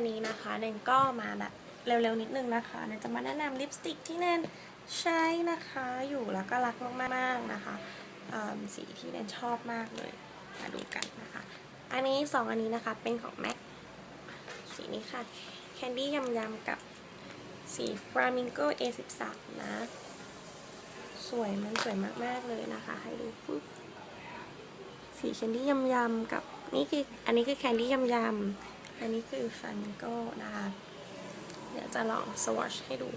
วันนี้นะคะเนนก็มาแบบเร็วๆนิดนึงนะคะเนนจะมาแนะนำลิปสติกที่เนนใช้นะคะอยู่แล้วก็รักมากๆนะคะสีที่เนนชอบมากเลยมาดูกันนะคะ อันนี้สองอันนี้นะคะเป็นของ MAC สีนี้ค่ะแคนดี้ยำยำๆกับสี Flamingo A13 นะ สวยมันสวยมากๆเลยนะคะ ให้ดูปุ๊บสีแคนดี้ยำยำๆกับนี่คืออันนี้คือแคนดี้ยำยำๆ อันนี้คือฟันโก้นะคะ เดี๋ยวจะลองสวอชให้ดู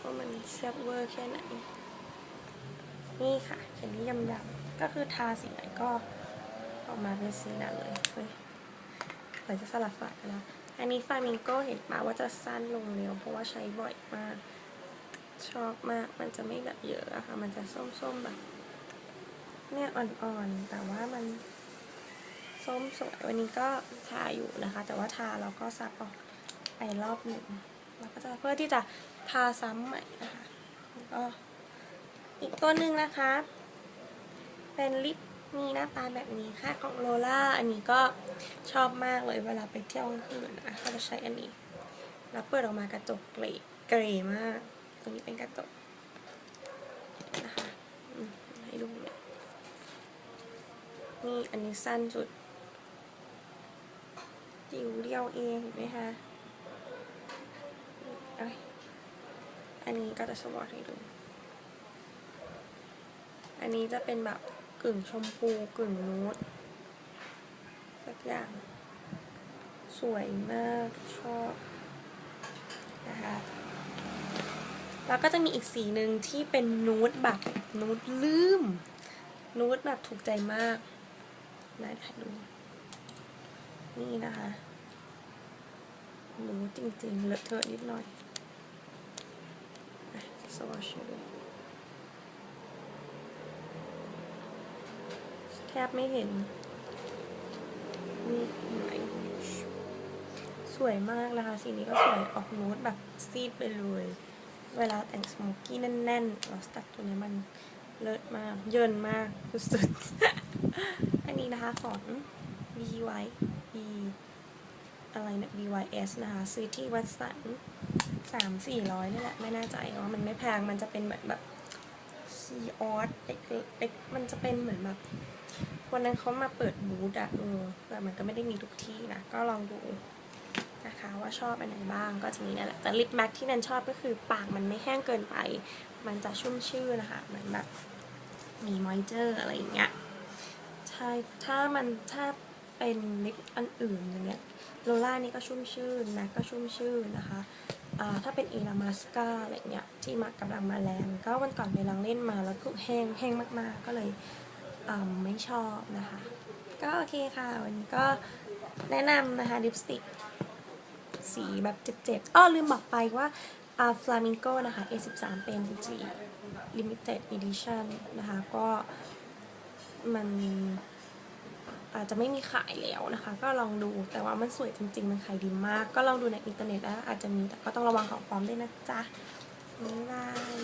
ว่ามันแซ่บเวอร์แค่ไหน นี่ค่ะแคนดี้ยำยำๆก็คือทาสีไหนก็ออกมาเป็นสีนั้นเลยเฮ้ยเหมือนจะสลับฝันนะ อันนี้ฟามิงโก้เห็นปะว่าจะสั้นลงเร็ว เพราะว่าใช้บ่อยมาก ชอบมาก มันจะไม่แบบเยอะอะค่ะ มันจะส้มๆแบบ เนี่ยอ่อนๆ แต่ว่ามัน ส้มสวยวันนี้ก็ทาอยู่นะคะ แต่ว่าทาเราก็ซับออกไปรอบหนึ่งแล้วก็จะเพื่อที่จะทาซ้ำใหม่นะคะก็อีกตัวหนึ่งนะคะ เป็นลิปมีหน้าตาแบบนี้ค่ะของโลล่าอันนี้ก็ชอบมากเลยเวลาไปเที่ยวกลางคืนนะก็จะใช้อันนี้ แล้วเปิดออกมากระจกเกรเกรย์มากตรงนี้เป็นกระจกนะคะให้ดูเลยนี่อันนี้สั้นสุด จิ๋วเดียวเองเห็นไหมคะอันนี้ก็จะสวอตให้ดู อันนี้จะเป็นแบบกึ่งชมพูกึ่งนูดสักอย่าง สวยมากชอบนะคะแล้วก็จะมีอีกสีหนึ่งที่เป็นนูดแบบนูดลืมนูดแบบถูกใจมากนะถ่ายดู นี่นะคะนูจริงๆ เลอะเทอะนิดหน่อยสวอชดูแทบไม่เห็น นี่เห็นสวยมากนะคะ สีนี้ก็สวยออกนูดแบบซีดไปเลย เวลาแต่งสโมกกี้แน่นๆเราสตัดตัวนี้มันเลิศมาก เยินมาก สุดๆ อันนี้นะคะของ BY อะไรเนี่ย BYS นะคะ ซื้อที่วัดสันสามสี่ร้อยนี่แหละ ไม่แน่ใจว่ามันไม่แพง มันจะเป็นเหมือนแบบซีออสเล็กๆมันจะเป็นเหมือนแบบ วันนั้นเขามาเปิดบูธอะเออแต่มันก็ไม่ได้มีทุกที่นะ ก็ลองดูนะคะว่าชอบอันไหนบ้างก็จะมีนั่นแหละแต่ลิปแม็กที่นันชอบก็คือปากมันไม่แห้งเกินไป มันจะชุ่มชื่นนะคะเหมือนแบบมีมอยเจอร์อะไรอย่างเงี้ยใช่ถ้ามันถ้า เป็นลิปอันอื่นอย่างเงี้ยโลล่านี่ก็ชุ่มชื่นแม็กก็ชุ่มชื่นนะคะอ่าถ้าเป็นอีลามาสกาอะไรเงี้ยที่มากำลังมาแรงก็วันก่อนไปลองเล่นมาแล้วคือแห้งแห้งมากๆ ก็เลยอืมไม่ชอบนะคะ ก็โอเคค่ะ วันนี้ก็แนะนำนะคะลิปสติกสีแบบเจ็บๆอ้อลืมบอกไปว่าอ่า Flamingo นะคะ A13 เป็นสี limited edition นะคะ ก็มัน อาจจะไม่มีขายแล้วนะคะ ก็ลองดูแต่ว่ามันสวยจริง ๆ มันขายดีมาก ก็ลองดูในอินเทอร์เน็ตแล้วอาจจะมีแต่ก็ต้องระวังของปลอมด้วยนะจ๊ะบ๊ายบาย